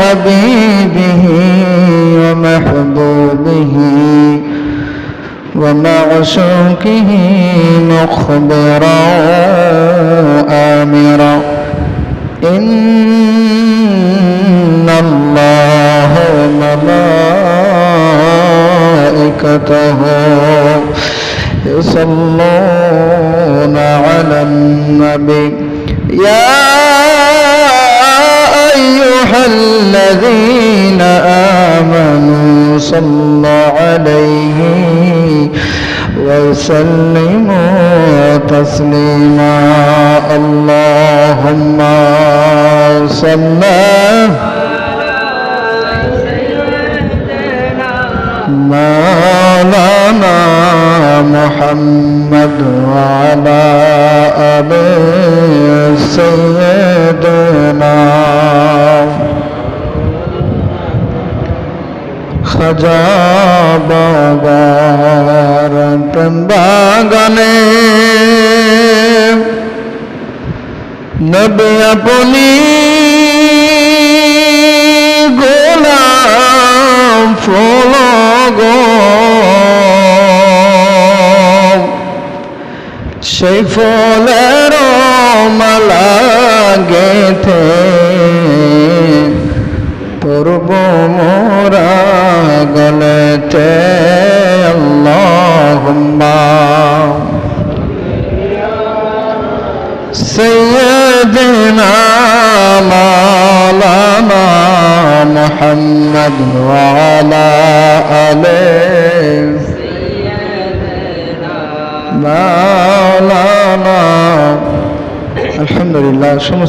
حبيبه ومحبوبه ومعشوقه مخبرا آمرا. إن الله وملائكته يصلون على النبي. يا أيها الذين آمنوا صلوا عليه وسلموا تسليما. اللهم صل বাগানে নবে আপনি গোলাম ফুল সেই ফুলের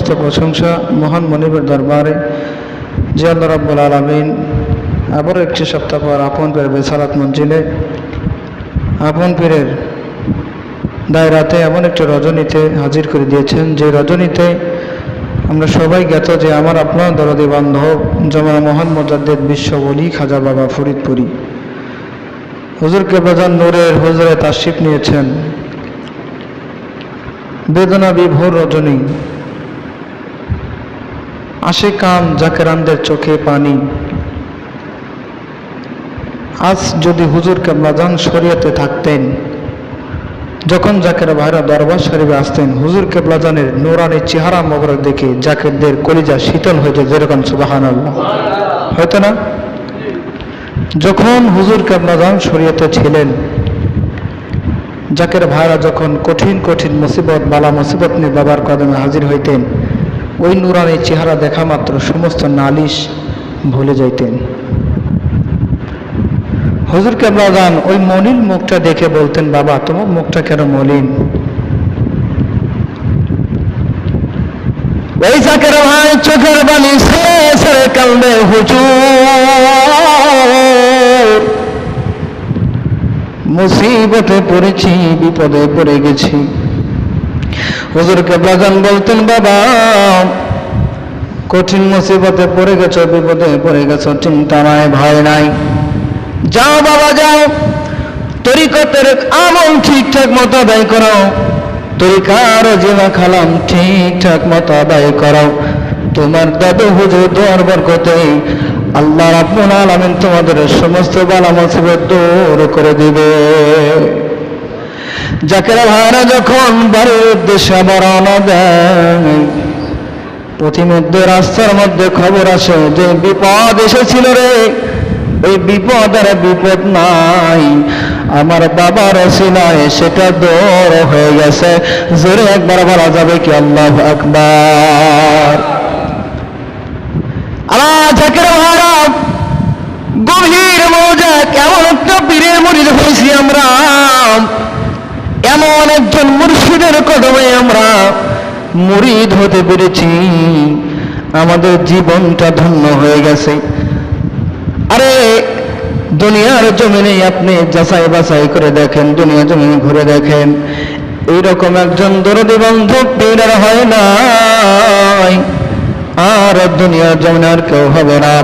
সমস্ত প্রশংসা মহান মনিবের দরবারে, যে আল্লাহ রাব্বুল আলামিন আবারও একটি সপ্তাহ পর আপন পীরের বেসারাত মঞ্জিলে, আপন পীরের দায়রাতে এমন একটি রজনীতে হাজির করে দিয়েছেন, যে রজনীতে আমরা সবাই জ্ঞাত যে আমার আপনার দরদি বান্ধব জমা মহান মজাদ্দেদ বিশ্ব বলি খাজা বাবা ফরিদপুরি। হুজুর কেবাজান নূরের হুজুরে তাশিফ নিয়েছেন। বেদনা বিভোর রজনী। আশে কান জাকেরানদের চোখে পানি। আজ যদি হুজুর কেবলাজান শরীয়তে থাকতেন, যখন জাকের ভাইরা দরবার শরীফে আসতেন হুজুর কেবলাজানের নোরানি চেহারা মগরক দেখে জাকেরদের কলিজা শীতল হয়েছে যেরকম সুবাহান হয়তো না? যখন হুজুর কেবলাজান শরীয়তে ছিলেন, জাকের ভাইরা যখন কঠিন কঠিন মুসিবত, বালা মুসিবত নিয়ে বাবার কদমে হাজির হইতেন ওই নুরানি চেহারা দেখা মাত্র সমস্ত নালিশ ভুলে যাইতেন। হজুর কেবলাদান ওই মলিন মুখটা দেখে বলতেন, বাবা, তোমার মুখটা কেন মলিন? ওই জাকের ভাই চোখের বালি হুজুর। মুসিবতে পড়েছি, বিপদে পড়ে গেছি। হুজুর কেবলাজান বলতেন, বাবা, কঠিন মুসিবতে পড়ে গেছো, বিপদে পড়ে গেছো, চিন্তা নাই, ভয় নাই। যাও বাবা, যাও। তরিকতের আমল ঠিকঠাক মতো আদায় করো। তরিকার জিমা খালাম ঠিকঠাক মতো আদায় করো। তোমার দাদু হুজুর দোয়ার বরকতে আল্লাহ রাব্বুল আলামিন তোমাদের সমস্ত বালা মুসিবত দূর করে দিবে। জাকেরা ভাইরা যখন বাড়ির উদ্দেশ্যে রওনা দেয়, পথিমধ্যে রাস্তার মধ্যে খবর আসে যে বিপদ এসেছিল রে। ওই বিপদ আর বিপদ নাই, আমার বাবার অসিলায় সেটা দৌড় হয়ে গেছে। জোরে একবার বলা যাবে কি আল্লাহ আকবার। আমার জাকের ভাড়া গভীর মজা, কেমন একটা পীরের মরিদ হয়েছি আমরা। এমন একজন মুর্শিদের কদমে আমরা মুরিদ হতে পেরেছি। আমাদের জীবনটা ধন্য হয়ে গেছে। আরে, দুনিয়ার জমিনে আপনি যাচাই বাছাই করে দেখেন দুনিয়া জমিনে ঘুরে দেখেন। এইরকম একজন দরদি বান্ধব পীরের হয় নাই। আর দুনিয়ার জমিনে আর কেউ হবে না।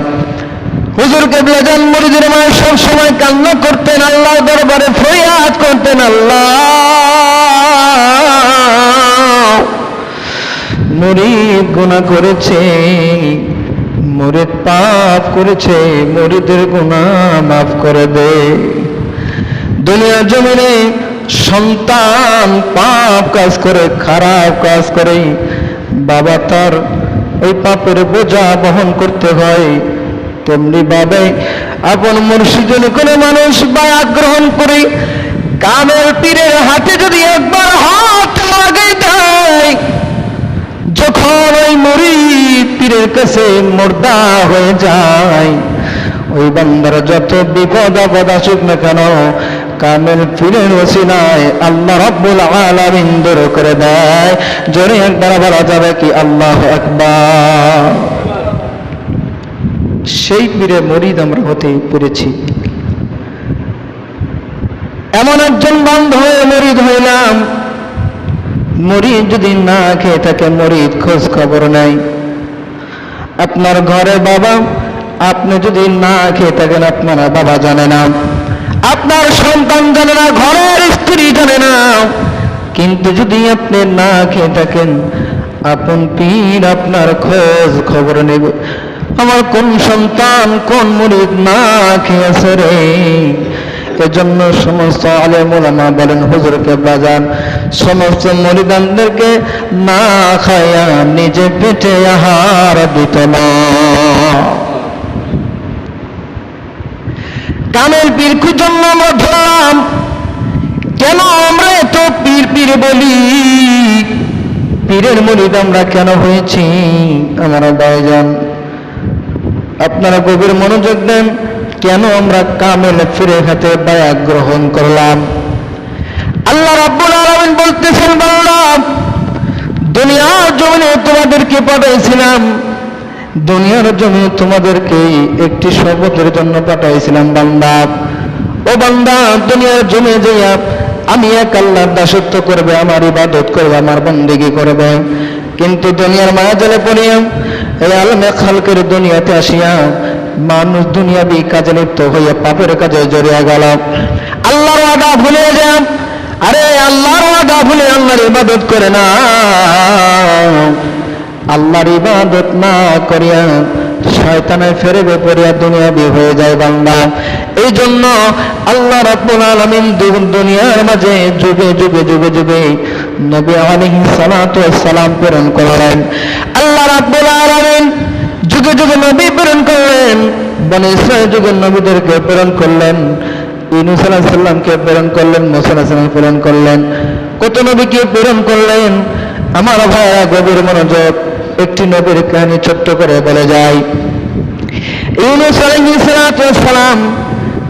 হুজুর কেবলা জান মরিদের মায়ের সব সময় কান্না করতেন আল্লাহ দরবারে ফরিয়াদ করতেন, আল্লাহ। মুরিদ গুণা করেছে, মরিদ পাপ করেছে, মরিদের গুণা মাফ করে দে। দুনিয়ার জমিনে সন্তান পাপ কাজ করে, খারাপ কাজ করে, বাবা তার ওই পাপের বোঝা বহন করতে হয়। তেমনি ভাবে আপন মুর্শিদুল কোনো মানুষ বায়া গ্রহণ করে কামের পীরের হাতে যদি একবার হাত লাগাই দেয়, যখন ওই মরিদ পীরের কাছে মোর্দা হয়ে যায়, ওই বান্দার যত বিপদ আপদ আসুক না কেন, কামেল পীরের ওসিলায় আল্লাহ রব্বুল আলামিন দূর করে দেয়। জোরে একবার বলা যাবে কি আল্লাহ একবার সেই পীরে মরিদ আমরা হতে পেরেছি। এমন একজন বান্ধ হয়ে মরিদ হইলাম। মরিদ যদি না খেয়ে থাকে, মরিদ খোঁজ খবর নাই। আপনার ঘরে বাবা, আপনি যদি না খেয়ে থাকেন, আপনারা বাবা জানে না। আপনার সন্তান জানে না, ঘরের স্ত্রী জানে না। কিন্তু যদি আপনি না খেয়ে থাকেন, আপন পীর আপনার খোঁজ খবর নেবে। আমার কোন সন্তান, কোন মুরিদ না খেয়েছে রে? এজন্য সমস্ত আলেমুলামা বলেন, হুজুরকে বাজান, সমস্ত মরিদানদেরকে না খায়া নিজে পেটে আহার দিত না। কামের পীর জন্য আমরা ধরলাম, কেন আমরা এত পীর পীর বলি? পীরের মরিদ আমরা কেন হয়েছি? আমার ভাইজান আপনারা গভীর মনোযোগ দেন, কেন আমরা কামেল ফিরে হাতে বায়া গ্রহণ করলাম? আল্লাহ রাব্বুল আলামিন বলতেছেন বললাম দুনিয়ার জমিনে তোমাদেরকে পাঠাইছিলাম, দুনিয়ার জমিনে তোমাদেরকে একটি শপথের জন্য পাঠাইছিলাম, বান্দা। ও বান্দা, দুনিয়ার জমিনে যাইয়া আমি এক আল্লাহর দাসত্ব করবে, আমার ইবাদত করবে, আমার বন্দিগি করবে। কিন্তু দুনিয়ার মায়া জলে পড়িয়া এই আলমে খালকের দুনিয়াতে আসিয়া মানুষ দুনিয়াবি কাজে লিপ্ত হইয়া পাপের কাজে জড়িয়ে গেল। আল্লাহর ওয়াদা ভুলে যান। আরে আল্লাহর ওয়াদা ভুলে আল্লাহর ইবাদত করে না। আল্লাহর ইবাদত না করিয়া শয়তানায় ফেরেবে পড়িয়া দুনিয়াবি হয়ে যায় বান্দা। এই জন্য আল্লাহ রাব্বুল আলামিন দুনিয়ার মাঝে যুগে যুগে যুগে যুগে নবী আলাইহিস সালাতু ওয়াস সালাম প্রেরণ করলেন আল্লাহ রাব্বুল আলামিন যুগে যুগে নবী প্রেরণ করলেন, বনে ইসরায়েল যুগের নবীদেরকে প্রেরণ করলেন ইউনুস আলাইহিস সালামকে প্রেরণ করলেন, মুসা আলাইহিস সালাম প্রেরণ করলেন। কত নবীকে প্রেরণ করলেন? আমার ভাইয়া গভীর মনোযোগ একটি নবীর কাহিনী ছোট্ট করে বলে যায় ইউনুস আলাইহিস সালাম,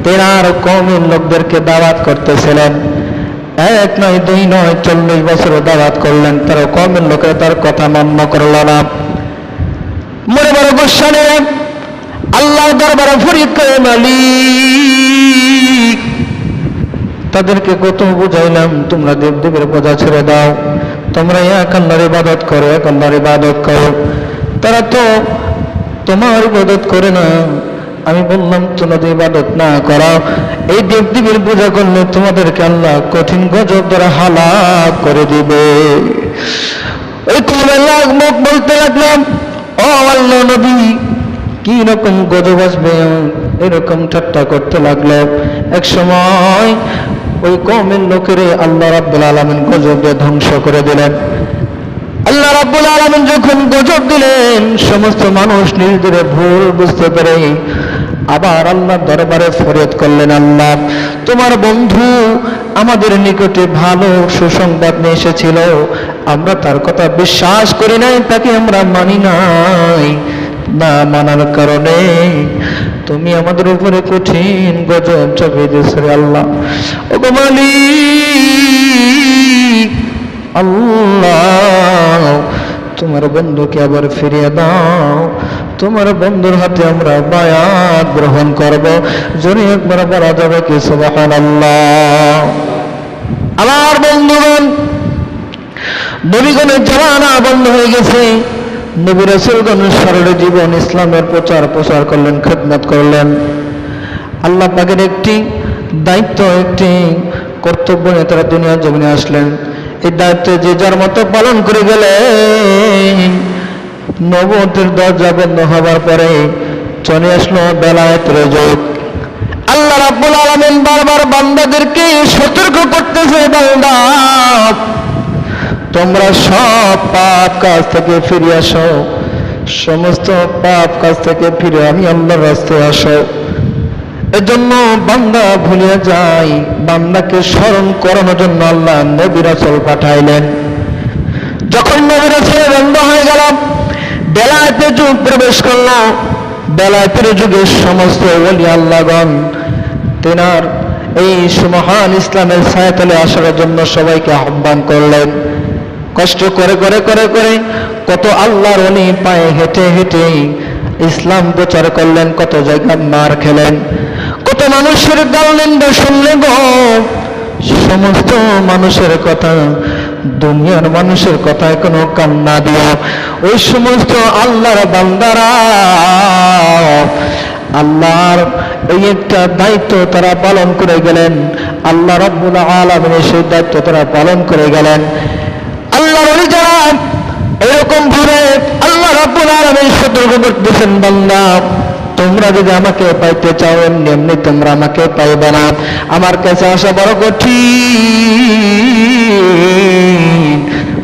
তেনার কওমের লোকদেরকে দাওয়াত করতেছিলেন। এক নয়, দুই নয়, চল্লিশ বছর দাওয়াত করলেন, তার কমের লোকেরা তার কথা মান্য করল না। মনে বড় গোসা আল্লাহ দরবারে ফরিদ করে মালিক। তাদেরকে কত বুঝাইলাম, তোমরা দেব দেবের পূজা ছেড়ে দাও, তোমরা এক আল্লাহর ইবাদত করো, এক আল্লাহর ইবাদত করো। তারা তো তোমার ইবাদত করে না। আমি বললাম, তোমাদের ইবাদত না করো, এই দেব দেবীর পূজা করলে তোমাদেরকে আল্লাহ কঠিন গজব দ্বারা হালাক করে দিবে। ওই কমে লাগ মুখ বলতে লাগলাম, ও আল্লাহ নবী, কি রকম গজব আসবে? এরকম ঠাট্টা করতে লাগল। এক সময় ওই কমের লোকেরে আল্লাহ রাব্বুল আলামিন গজব দিয়ে ধ্বংস করে দিলেন। আল্লাহ রাব্বুল আলামিন যখন গজব দিলেন, সমস্ত মানুষ নিজেদের ভুল বুঝতে পেরে আবার আল্লাহ দরবারে ফরিয়াদ করলেন, আল্লাহ, তোমার বন্ধু আমাদের নিকটে ভালো সুসংবাদ নিয়ে এসেছিল। আমরা তার কথা বিশ্বাস করি নাই, তাকে আমরা মানি নাই। না মানার কারণে তুমি আমাদের উপরে কঠিন গজব চাপিয়ে দিয়েছে আল্লাহ। ও আল্লাহ তোমার বন্ধুকে আবার ফিরিয়ে দাও। তোমার বন্ধুর হাতে আমরা বায়াত গ্রহণ করব। যদি একবার বলা যাবে কি সুবাহান আমার বন্ধুগণ, নবীগণের জামানা বন্ধ হয়ে গেছে। নবী রসুলগণ সরল জীবন, ইসলামের প্রচার প্রসার করলেন, খেদমত করলেন। আল্লাহ পাকের একটি দায়িত্ব, একটি কর্তব্য নিয়ে তারা দুনিয়ার জমিনে আসলেন। এই দায়িত্ব যে যার মতো পালন করে গেলেন নবতের দরজা বন্ধ হবার পরে চলে আসলো বেলায়েতের যুগ আল্লাহ রাব্বুল আলামিন বারবার বান্দাদেরকে সতর্ক করতেছে, বান্দা, তোমরা সব পাপ কাজ থেকে ফিরে আসো, সমস্ত পাপ কাজ থেকে ফিরে আমি আল্লাহর রাস্তায় আসো। এজন্য বান্দা ভুলিয়া যায়। বান্দাকে স্মরণ করানোর জন্য আল্লাহ নবী রাসূল পাঠাইলেন। যখন নবী রাসূলের বন্ধ হয়ে গেল বেলায়েতের যুগ প্রবেশ করল। বেলায়েতের যুগের সমস্ত ওলি আল্লাহগণ, তেনার এই সুমহান ইসলামের ছায়াতলে আসার জন্য সবাইকে আহ্বান করলেন। কষ্ট করে করে করে করে কত আল্লাহর অলি পায়ে হেঁটে হেঁটে ইসলাম প্রচার করলেন, কত জায়গায় মার খেলেন। কত মানুষের গালনিন্দা শুনলেন গো? সমস্ত মানুষের কথা, দুনিয়ার মানুষের কথা কোনো কান্না দিয়া। ওই সমস্ত আল্লাহর বান্দারা, আল্লাহর এই একটা দায়িত্ব তারা পালন করে গেলেন। আল্লাহ রব্বুল আলমিনের সেই দায়িত্ব তারা পালন করে গেলেন। আল্লাহর ওলি যারা এরকম ভাবে আল্লাহ রাব্বুল আলামিন সতর্ক করতেছেন বান্দা। তোমরা যদি আমাকে পাইতে চাও, এমনি এমনি তোমরা আমাকে পাইবে না। আমার কাছে আসা বড় কঠিন।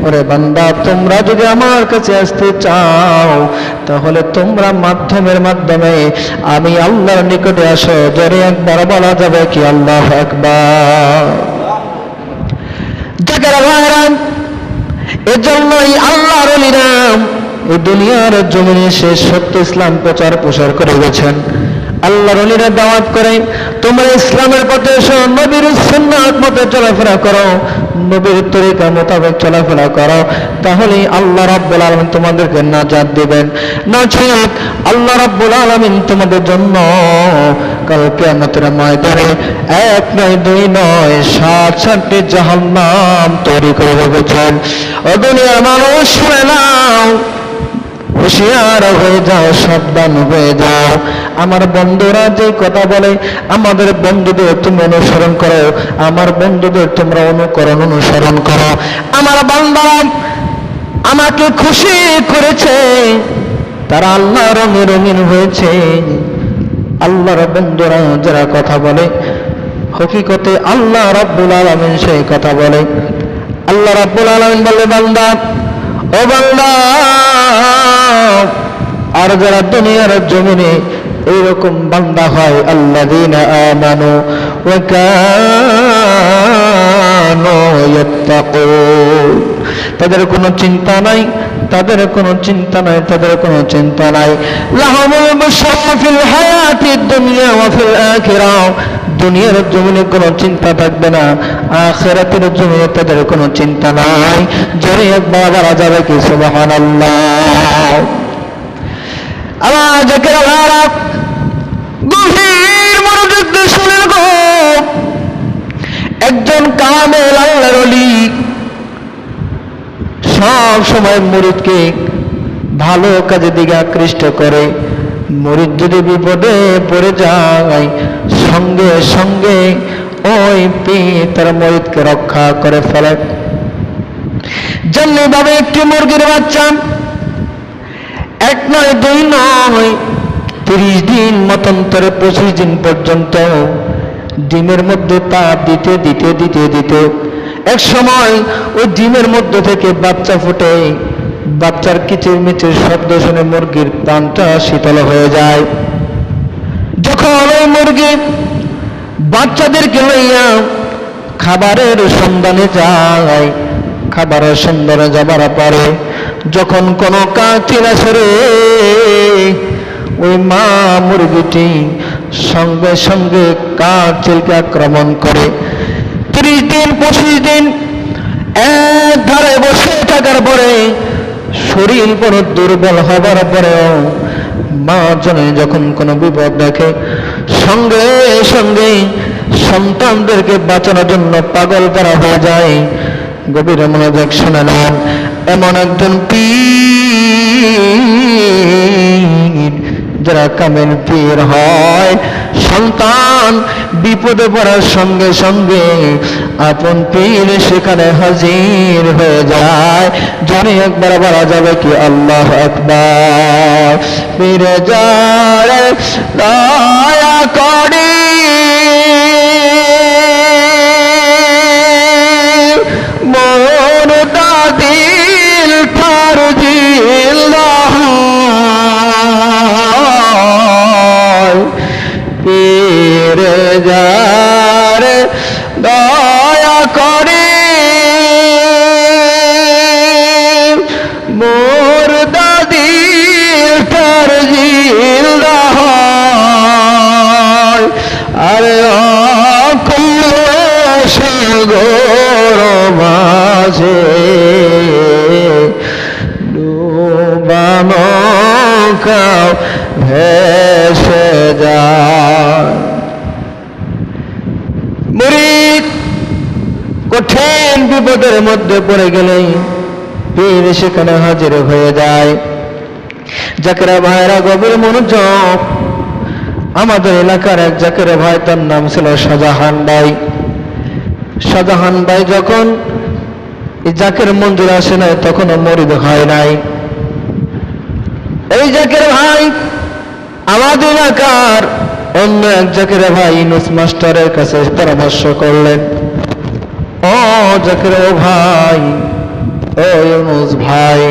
ওরে বান্দা, তোমরা যদি আমার কাছে আসতে চাও, তাহলে তোমরা মাধ্যমের মাধ্যমে আমি আল্লাহর নিকটে আসো। জোরে একবার বলা যাবে কি আল্লাহ একবার। এজন্যই আল্লাহর অলিরাম দুনিয়ার জমিনে সে সত্য ইসলাম প্রচার প্রসার করে গেছেন। আল্লাহর অলিরা দাওয়াত করে, তোমরা ইসলামের পথে এসো, নবীর সুন্নাত মতে চলাফেরা করো, নবীর তরিকা মোতাবেক চলাফেরা করো তাহলে আল্লাহ রাব্বুল আলামিন তোমাদেরকে নাজাত দিবেন। না ঠিক আল্লাহ রাব্বুল আলমিন তোমাদের জন্য কাল কিয়ামতের ময়দানে এক নয়, দুই নয়, সাত, সাতটি জাহান্নাম তৈরি করে রেখেছেন। ও দুনিয়ার মানুষ নাও। হুঁশিয়ার হয়ে যাও, সাবধান হয়ে যাও। আমার বন্ধুরা যে কথা বলে, আমাদের বন্ধুদের তুমি অনুসরণ করো, আমার বন্ধুদের তোমরা অনুকরণ অনুসরণ করো। আমার বান্দারা আমাকে খুশি করেছে, তারা আল্লাহ রঙে রঙিন হয়েছে। আল্লাহর বন্ধুরা যারা কথা বলে, হকিকতে আল্লাহ রাব্বুল আলমিন সেই কথা বলে। আল্লাহ রাব্বুল আলামিন বলে, বান্দা ও বান্দা, আর যারা দুনিয়ার জমিনে এইরকম বান্দা হয়, আল্লাযীনা আমানু তাদের কোনো চিন্তা নাই, তাদের কোনো চিন্তা নাই, তাদের কোনো চিন্তা নাই। দুনিয়া দুনিয়ার জমিনে কোনো চিন্তা থাকবে না, আখেরাতের জমিনে তাদের কোনো চিন্তা নাই। জোরে একবার বলা যাবে কি? সুবহানাল্লাহ। আমার জাকের ভাড়া গভীর মনোযোগ দিয়ে শুনে গো। একজন কামেল আল্লাহর অলি সব সময় মুরিদকে ভালো কাজের দিকে আকৃষ্ট করে। মুরিদ যদি বিপদে পড়ে যায়, সঙ্গে সঙ্গে ওই পি তার মরিদকে রক্ষা করে ফেলে। যেমনি ভাবে একটি মুরগির বাচ্চা, এক নয় দুই নয় তিরিশ দিন মতন্তরে পঁচিশ দিন পর্যন্ত ডিমের মধ্যে তাপ দিতে দিতে দিতে দিতে। এক সময় ওই ডিমের মধ্যে থেকে বাচ্চা ফুটে বাচ্চার কিচির মিচির শব্দ শুনে মুরগির প্রাণটা শীতল হয়ে যায়। যখন ওই মুরগি বাচ্চাদেরকে লইয়া খাবারের সন্ধানে যায় খাবারের সন্ধানে যাবার পরে যখন কোনো কাঁচিল আসে রে ওই মা মুরগিটি সঙ্গে সঙ্গে কাঁচিলকে আক্রমণ করে। ত্রিশ দিন, পঁচিশ দিন এক ধারে বসে থাকার পরে শরীর বড় দুর্বল হবার পরেও মা জনে যখন কোনো বিপদ দেখে, সঙ্গে সঙ্গে সন্তানদেরকে বাঁচানোর জন্য পাগল করা হয়ে যায়। গভীর মনোযোগ শুনে নেন, এমন একজন পীর যারা কামেল পীর হয়। সন্তান বিপদে পড়ার সঙ্গে সঙ্গে আপন পীর সেখানে হাজির হয়ে যায়। জনে একবার বলা যাবে কি আল্লাহ একবার পীরে যায় করে। দাদিল সেখানে হাজির হয়ে যায়? জাকেরা ভাইরা গভীর মনোযোগ। আমাদের এলাকার এক জাকেরা ভাই, তার নাম ছিল শাহজাহান ভাই। শাহজাহান ভাই যখন জাকের মঞ্জুর আসে নাই, তখনও মরিদ হয় নাই। এই জাকের ভাই আমাদের এলাকার অন্য এক জাকের ভাই ইনুস মাস্টারের কাছে পরামর্শ করলেন, ও জাকের ভাই ও ইউনুস ভাই,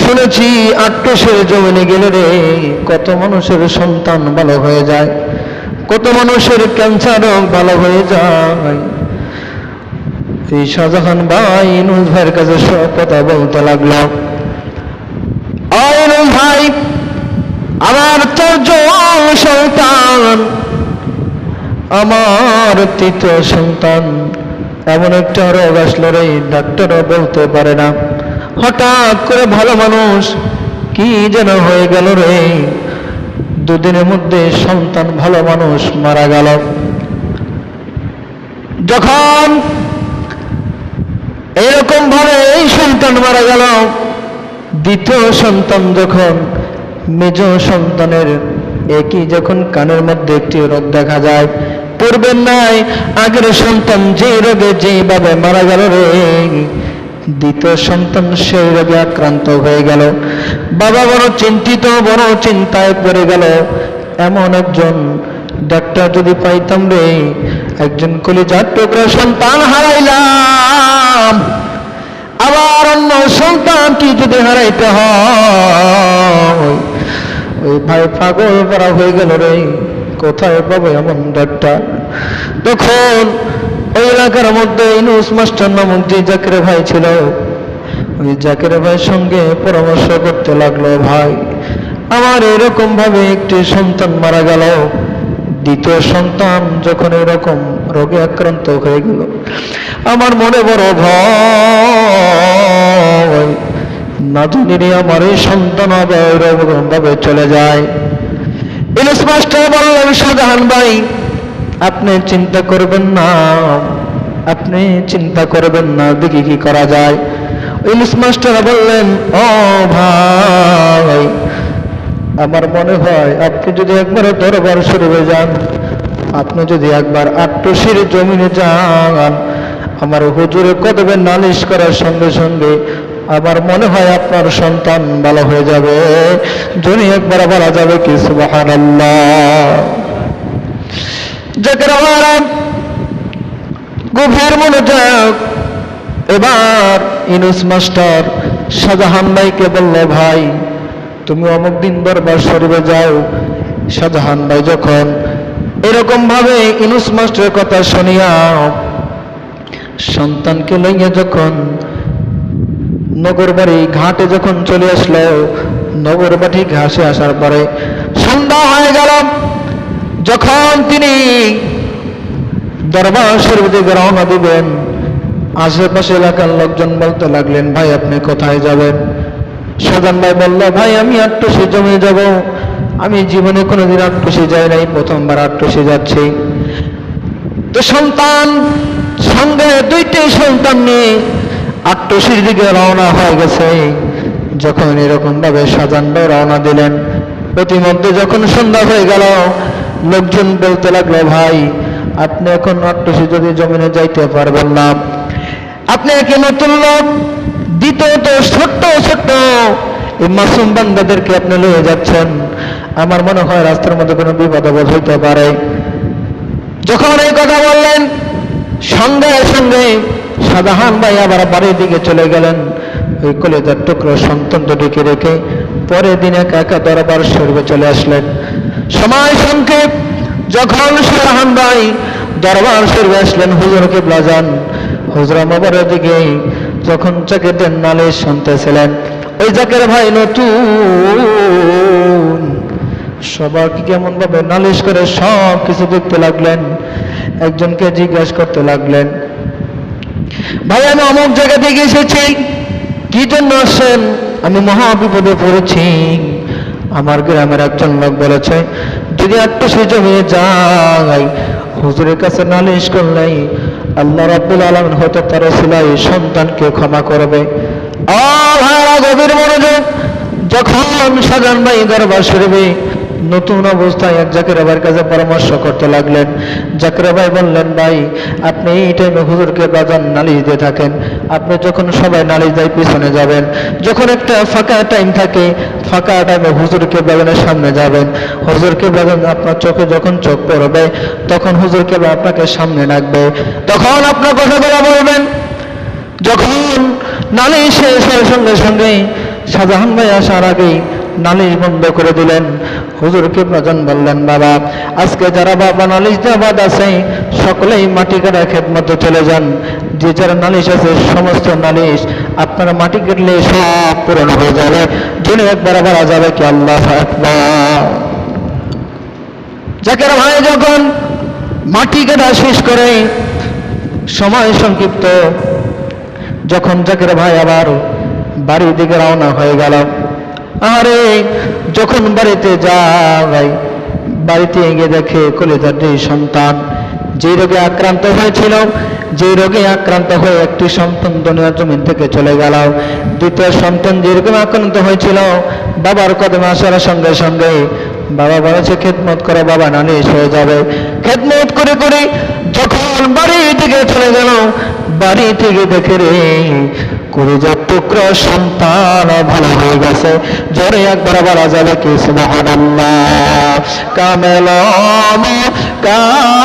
শুনেছি আট্টসের জমিনে গেলে রে কত মানুষের সন্তান ভালো হয়ে যায়, কত মানুষের ক্যান্সার রোগ ভালো হয়ে যায়। এই শাহজাহান ভাই ইনুস ভাইয়ের কাছে সব কথা বলতে লাগল। ভাই, আমার চারজন সন্তান, আমার তৃতীয় সন্তান। এমন একটা রোগ আসলো রে ডাক্তারও বলতে পারে না। হঠাৎ করে ভালো মানুষ কি যেন হয়ে গেল রে। দুদিনের মধ্যে সন্তান ভালো মানুষ মারা গেল। যখন এরকম ভাবে এই সন্তান মারা গেল, দ্বিতীয় সন্তান যখন, মেজ সন্তানের একই যখন কানের মধ্যে একটি রোগ দেখা যায় পূর্বের নাই। আগের সন্তান যে রোগে যেভাবে মারা গেল রে, দ্বিতীয় সন্তান সেই রোগে আক্রান্ত হয়ে গেল। বাবা বড় চিন্তিত, বড় চিন্তায় পড়ে গেল। এমন একজন ডাক্তার যদি পাইতাম রে, একজন কলিজার টুকরা সন্তান হারাইলাম। আবার অন্য সন্তানকে যদি হারাইতে হয়, ওই ভাই পাগল পড়া হয়ে গেল রে। কোথায় পাবো এমন ডাক্তার? তখন ওই এলাকার মধ্যে ইনুস মাস্টার নামক যে জাকের ভাই ছিল, ওই জাকের ভাইয়ের সঙ্গে পরামর্শ করতে লাগল, ভাই, আমার এরকম ভাবে একটি সন্তান মারা গেল। দ্বিতীয় সন্তান যখন এরকম রোগে আক্রান্ত হয়ে গেল। আমার মনে বড় ভয়, না জানি আমার এই সন্তান আবার এরকম ভাবে চলে যায়। ইলিশ মাস্টার বললেন শাহজাহান ভাই আপনি চিন্তা করবেন না। আপনি চিন্তা করবেন না, দেখি কি করা যায়। ইলিশ মাস্টার বললেন, ও ভাই, আমার মনে হয় আপনি যদি একবার দরবার শরীরে যান, আপনি যদি একবার আট্টশির জমিনে যান, আমার হুজুরে কদবে নালিশ করার সঙ্গে সঙ্গে আমার মনে হয় আপনার সন্তান ভালো হয়ে যাবে। যদি একবার বলা যাবে কি সুবাহান গভীর মনোযোগ। এবার ইনুস মাস্টার শাহজাহান ভাইকে বলল, ভাই, তুমি অমুক দিন দরবার শরীফে যাও। শাহজাহান ভাই যখন এরকম ভাবে ইনুস মাস্টারের কথা শুনিয়া সন্তানকে লইয়া যখন নগর বাড়ি ঘাটে যখন চলে আসলো নগর বাড়ি ঘাসে আসার পরে সন্ধ্যা হয়ে গেল। যখন তিনি দরবার শরীফ রওনা দিবেন, আশেপাশে এলাকার লোকজন বলতে লাগলেন, ভাই, আপনি কোথায় যাবেন? সাজান ভাই বলল, ভাই, আমি আটটুসি জমে যাব। আমি জীবনে কোনোদিন আটটুসি যাই নাই, প্রথমবার আটটুসি যাচ্ছি। তো সন্তান, সঙ্গে দুইটি সন্তান নিয়ে আটটুসির দিকে রওনা হয়ে গেছে। যখন এরকম ভাবে সাজান ভাই রওনা দিলেন, প্রতিমধ্যে যখন সন্ধ্যা হয়ে গেল লোকজন বলতে লাগল, ভাই, আপনি এখন অট্টসি যদি জমিনে যাইতে পারবেন না। আপনি একে নতুন লোক? দ্বিতীয়ত, ছোট্ট ছোট্ট। এই মাসুম বান্দাদেরকে আপনি লয়ে যাচ্ছেন। আমার মনে হয় রাস্তার মধ্যে কোনো বিপদ আপদ হইতে পারে। যখন এই কথা বললেন, সঙ্গে সঙ্গে সাদাহান ভাই আবার বাড়ির দিকে চলে গেলেন। ওই কলেজার টুকরো সন্তান দুটিকে রেখে পরের দিন একা দরবার শরীফে চলে আসলেন। সময় সংক্ষেপ, যখন সাদাহান ভাই দরবার শরীফে আসলেন হুজুরকে ব্লাজান হুজরা মোবারের দিকে যখন চাকিরদের নালিশ শুনতেছিলেন, ওই জাকের ভাই নতুন। সবাইকে কেমন ভাবে নালিশ করে সব কিছু দেখতে লাগলেন, একজনকে জিজ্ঞাসা করতে লাগলেন, ভাই, আমি অমুক জায়গা থেকে এসেছি, কি জন্য আসছেন? আমি মহা বিপদে পড়েছি। আমার গ্রামের একজন লোক বলেছে, যদি একটু সে জমে যাই হুজুরের কাছে নালিশ করলেই আল্লাহ রাব্বুল আলম হয়তো তার সিলাই সন্তানকে ক্ষমা করবে। গভীর মনোযোগ, যখন সাজান ভাই দরবার শরীফে নতুন অবস্থায় জাকির ভাইয়ের কাছে পরামর্শ করতে লাগলেন। জাকির ভাই বললেন, ভাই, আপনি এই টাইমে হুজুরকে বাজান নালিশ দিয়ে থাকেন। আপনি যখন সবাই নালিশ দেয়, পিছনে যাবেন। যখন একটা ফাঁকা টাইম থাকে, ফাঁকা টাইমে হুজুরকে বাগানের সামনে যাবেন। হুজুরকে বাগান আপনার চোখে যখন চোখ পড়বে, তখন হুজুরকে আপনাকে সামনে রাখবে। তখন আপনার কথাগুলো বলবেন। যখন নালিশ সঙ্গে সঙ্গে শাহজাহান ভাই আসার আগেই নালিশ বন্ধ করে দিলেন। হুজুরকে প্রজন বললেন, বাবা, আজকে যারা বাবা নালিশ দেওয়াবাদ আছে, সকলেই মাটি কাটা খেদমতে চলে যান। যে যারা নালিশ আছে, সমস্ত নালিশ আপনারা মাটি কাটলে সব পূরণ হয়ে যাবে। জেনে একবার আবার যাবে কি আল্লাহ জাকের ভাই যখন মাটি কাটা শেষ করে সময় সংক্ষিপ্ত, যখন জাকের ভাই আবার বাড়ির দিকে রওনা হয়ে গেল আরে যখন বাড়িতে যায়, বাড়িতে গিয়ে দেখে যে সন্তান। যে রোগে আক্রান্ত হয়েছিল যে রোগে আক্রান্ত হয়ে একটি সন্তান দুনিয়ার জমিন থেকে চলে গেল। দ্বিতীয় সন্তান যেরকম আক্রান্ত হয়েছিল, বাবার কদমে আসার সঙ্গে সঙ্গে বাবা বলেছে, খেদমত করে, বাবা নালিশ হয়ে যাবে। খেদমত করে করে যখন বাড়ি থেকে চলে গেল, বাড়ি থেকে দেখে রে কলিজার টুকরো সন্তান ভালো হয়ে গেছে। জোরে একবার বলা যাবে কি সুবহানাল্লাহ। কামেল কামেললি